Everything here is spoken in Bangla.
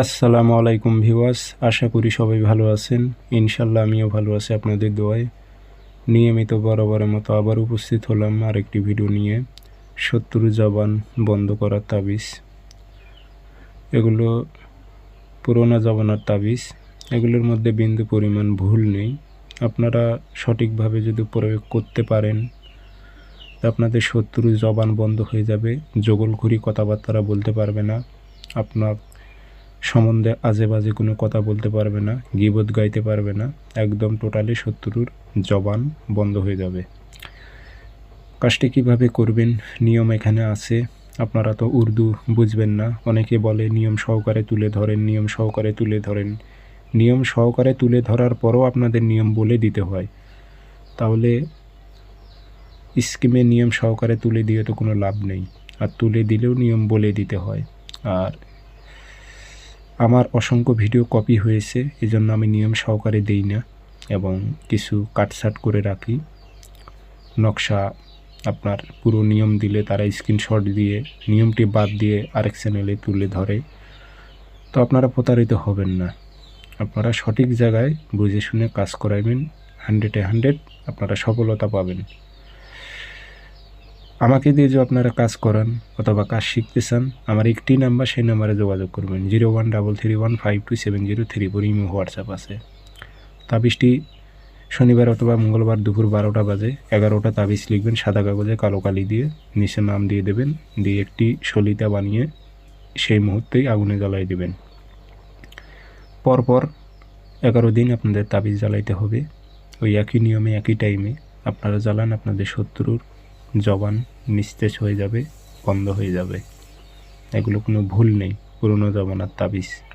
আসসালামু আলাইকুম ভিওয়াস আশা করি সবাই ভালো আছেন। ইনশাল্লাহ আমিও ভালো আছি আপনাদের দোয়ায়। নিয়মিত বরাবরের মতো আবার উপস্থিত হলাম আরেকটি ভিডিও নিয়ে। শত্রু জবান বন্ধ করার তাবিজ। এগুলো পুরোনো জবানার তাবিজ। এগুলোর মধ্যে বিন্দু পরিমাণ ভুল নেই। আপনারা সঠিকভাবে যদি প্রয়োগ করতে পারেন আপনাদের শত্রু জবান বন্ধ হয়ে যাবে। জগলঘুরি কথাবার্তারা বলতে পারবে না। আপনার সম্বন্ধে আজে বাজে কোনো কথা বলতে পারবে না, গিবত গাইতে পারবে না, একদম টোটালি শত্রুর জবান বন্ধ হয়ে যাবে। কাজটি কীভাবে করবেন? নিয়ম এখানে আছে। আপনারা তো উর্দু বুঝবেন না। অনেকে বলে নিয়ম সহকারে তুলে ধরেন, নিয়ম সহকারে তুলে ধরেন। নিয়ম সহকারে তুলে ধরার পরও আপনাদের নিয়ম বলে দিতে হয়। তাহলে স্কিমে নিয়ম সহকারে তুলে দিয়ে তো কোনো লাভ নেই। আর তুলে দিলেও নিয়ম বলে দিতে হয়। আর আমার অসংখ্য ভিডিও কপি হয়েছে, এজন্য আমি নিয়ম সহকারে দেই না এবং কিছু কাটসাট করে রাখি। নকশা আপনার পুরো নিয়ম দিলে তারা স্ক্রিনশট দিয়ে, নিয়মটি বাদ দিয়ে আরেক চ্যানেলে তুলে ধরে। তো আপনারা প্রতারিত হবেন না। আপনারা সঠিক জায়গায় বুঝে শুনে কাজ করাইবেন। হান্ড্রেডে হান্ড্রেড আপনারা সফলতা পাবেন। আমাকে দিয়ে যে আপনারা কাজ করান অথবা কাজ শিখতে চান আমার একটি নাম্বার সেই নাম্বারে যোগাযোগ করবেন। Zero one double three one five two seven zero three four Imo WhatsApp আছে। তাবিজটি শনিবার অথবা মঙ্গলবার দুপুর বারোটা বাজে, এগারোটা তাবিজ লিখবেন, সাদা কাগজে কালো কালি দিয়ে নিচে নাম দিয়ে দেবেন, দিয়ে একটি সলিতা বানিয়ে সেই মুহূর্তেই আগুনে জ্বালাই দেবেন। পরপর এগারো দিন আপনাদের তাবিজ জ্বালাইতে হবে। ওই একই নিয়মে, একই টাইমে আপনারা জ্বালান আপনাদের শত্রুর জবান নিস্তেজ হয়ে যাবে বন্ধ হয়ে যাবে। এগুলো কোনো ভুল নেই পুরনো জমানার তাবিজ।